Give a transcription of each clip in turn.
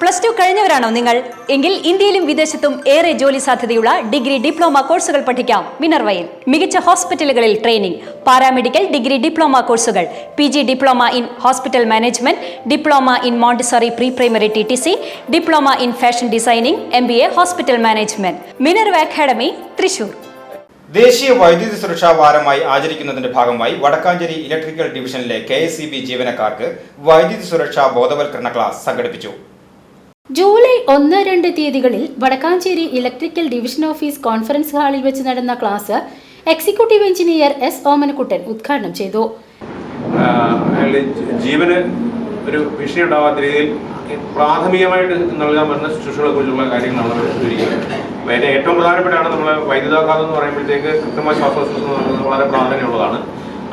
Plus two കഴിഞ്ഞവരാണോ നിങ്ങൾ? എങ്കിൽ ഇന്ത്യയിലും വിദേശത്തും ഏറെ ജോലി സാധ്യതയുള്ള ഡിഗ്രി ഡിപ്ലോമ കോഴ്സുകൾ പഠിക്കാം. മിനർവയിൽ മികച്ച ഹോസ്പിറ്റലുകളിൽ ട്രെയിനിംഗ് പാരാമെഡിക്കൽ ഡിഗ്രി ഡിപ്ലോമ കോഴ്സുകൾ P G diploma in hospital management diploma in Montessori pre primary T T C diploma in fashion designing M B A hospital management. Minerva academy Thrissur. ദേശീയ വൈദ്യുതി സുരക്ഷാ വാരമായി ആചരിക്കുന്നതിന്റെ ഭാഗമായി വടക്കാഞ്ചേരി ഇലക്ട്രിക്കൽ ഡിവിഷനിലെ K ജീവനക്കാർക്ക് വൈദ്യുതി സുരക്ഷാ ബോധവൽക്കരണ ക്ലാസ് സംഘടിപ്പിച്ചു. ജൂലൈ ഒന്ന് രണ്ട് തീയതികളിൽ Vadakkanchery electrical division office conference ഹാളിൽ വെച്ച് നടന്ന class executive engineer S Omanakuttan ഉദ്ഘാടനം ചെയ്തു. ജീവന് ഒരു ഭീഷണി ഉണ്ടാവാത്ത രീതിയിൽ പ്രാഥമികമായിട്ട് നൽകാൻ പറ്റുന്ന ശുശ്രൂഷകളെ കുറിച്ചുള്ള കാര്യങ്ങളാണ് വിവരിക്കുന്നത്. അപ്പോൾ അതിന്റെ ഏറ്റവും പ്രധാനപ്പെട്ടാണ് നമ്മൾ വൈദ്യുതാഘാതം എന്ന് പറയുമ്പോഴത്തേക്ക് കൃത്യമായ ശ്വാസോച്ഛ്വാസം വളരെ പ്രാധാന്യമുള്ളതാണ്.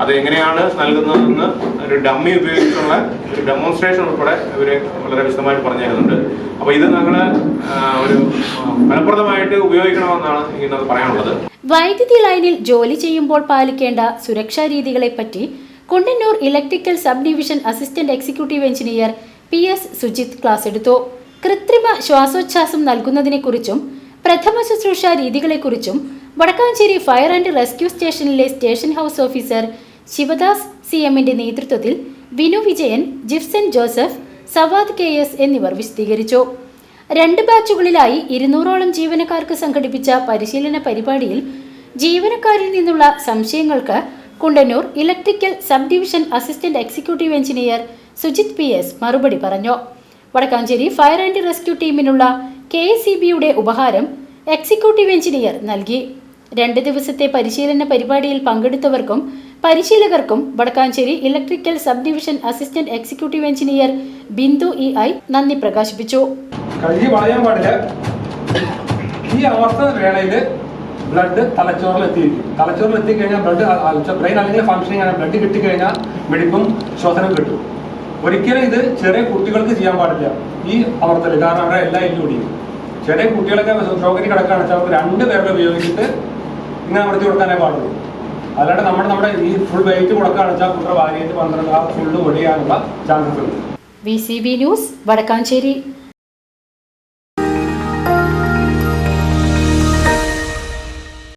അത് എങ്ങനെയാണ് നൽകുന്നതെന്ന് ഒരു ഡമ്മി ഉപയോഗിച്ചുള്ള ഒരു ഡെമോൺസ്ട്രേഷൻ ഉൾപ്പെടെ ഇവർ വളരെ വിശദമായിട്ട് പറഞ്ഞു തരുന്നുണ്ട് അപ്പോൾ ഇത് ഞങ്ങൾ ഒരു ഫലപ്രദമായിട്ട് ഉപയോഗിക്കണമെന്നാണ് ഇന്നത് പറയാനുള്ളത്. വൈദ്യുതി ലൈനിൽ ജോലി ചെയ്യുമ്പോൾ പാലിക്കേണ്ട സുരക്ഷാ രീതികളെപ്പറ്റി Kundannur electrical sub division assistant executive engineer P S Sujith class എടുത്തു. കൃത്രിമ ശ്വാസോച്ഛാസം നൽകുന്നതിനെക്കുറിച്ചും പ്രഥമ ശുശ്രൂഷ രീതികളെക്കുറിച്ചും വടക്കാഞ്ചേരി ഫയർ ആൻഡ് റെസ്ക്യൂ സ്റ്റേഷനിലെ station house officer Sivadas C എമ്മിന്റെ നേതൃത്വത്തിൽ Vinu Vijayan Jifson Joseph Savad K S എന്നിവർ വിശദീകരിച്ചു. രണ്ട് ബാച്ചുകളിലായി ഇരുന്നൂറോളം ജീവനക്കാർക്ക് സംഘടിപ്പിച്ച പരിശീലന പരിപാടിയിൽ ജീവനക്കാരിൽ നിന്നുള്ള സംശയങ്ങൾക്ക് Kundannur electrical sub division assistant executive engineer Sujith P S മറുപടി പറഞ്ഞു. വടക്കാഞ്ചേരി ഫയർ ആൻഡ് റെസ്ക്യൂ ടീമിനുള്ള കെ ഉപഹാരം എക്സിക്യൂട്ടീവ് എഞ്ചിനീയർ നൽകി. രണ്ട് ദിവസത്തെ പരിശീലന പരിപാടിയിൽ പങ്കെടുത്തവർക്കും പരിശീലകർക്കും Vadakkanchery electrical sub division assistant executive engineer Bindu E I നന്ദി പ്രകാശിപ്പിച്ചു. കഴുകി വളയാൻ പാടില്ല. ഈ അവസ്ഥ വേളയിൽ ബ്ലഡ് തലച്ചോറിൽ എത്തിയിരിക്കും. തലച്ചോറിൽ എത്തിക്കഴിഞ്ഞാൽ ബ്ലഡ് ബ്രെയിൻ അല്ലെങ്കിൽ ഫംഗ്ഷനിങ് ആണ്. ബ്ലഡ് കിട്ടിക്കഴിഞ്ഞാൽ വെടിപ്പും ശ്വസനം കിട്ടും. ഒരിക്കലും ഇത് ചെറിയ കുട്ടികൾക്ക് ചെയ്യാൻ പാടില്ല. ഈ അവർത്തൽ കാരണം അവരുടെ എല്ലാ എല്ലും ചെറിയ കുട്ടികളൊക്കെ രോഗിന് കിടക്കുകയാണെന്ന് വെച്ചാൽ രണ്ട് പേരുടെ ഉപയോഗിച്ചിട്ട് ഇങ്ങനെ അമർത്തി കൊടുക്കാനേ പാടുള്ളൂ. അല്ലാണ്ട് നമ്മുടെ നമ്മുടെ ഈ ഫുൾ വെയിറ്റ് കൊടുക്കുകയാണെന്ന് വെച്ചാൽ കുട്ടിയുടെ ഭാര്യയായിട്ട് പന്ത്രണ്ട് ആ ഫുള്ള് ഒടിയാനുള്ള ചാൻസസ് ഉണ്ട്. V C B news Vadakkanchery.